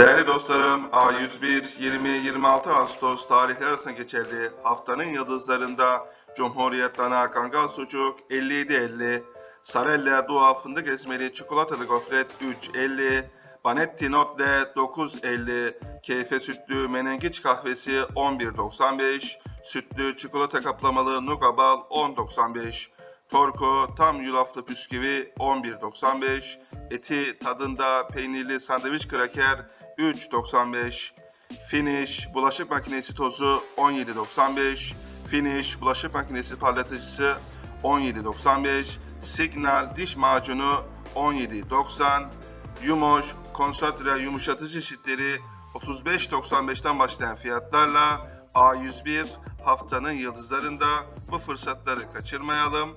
Değerli dostlarım, A101 20-26 Ağustos tarihleri arasında geçerli haftanın yıldızlarında Cumhuriyet Dana Kangal Sucuk 57.50, Sarella Dua Fındık Ezmeli Çikolatalı Gofret 3.50, Banetti Notle 9.50, Keyfe Sütlü Menengiç Kahvesi 11.95, Sütlü Çikolata Kaplamalı Nugabal 10.95, Torku tam yulaflı püsküvi 11.95, eti tadında peynirli sandviç kraker 3.95, Finish bulaşık makinesi tozu 17.95, Finish bulaşık makinesi parlatıcısı 17.95, Signal diş macunu 17.90, Yumoş konsantre yumuşatıcı çeşitleri 35.95'ten başlayan fiyatlarla A101 haftanın yıldızlarında bu fırsatları kaçırmayalım.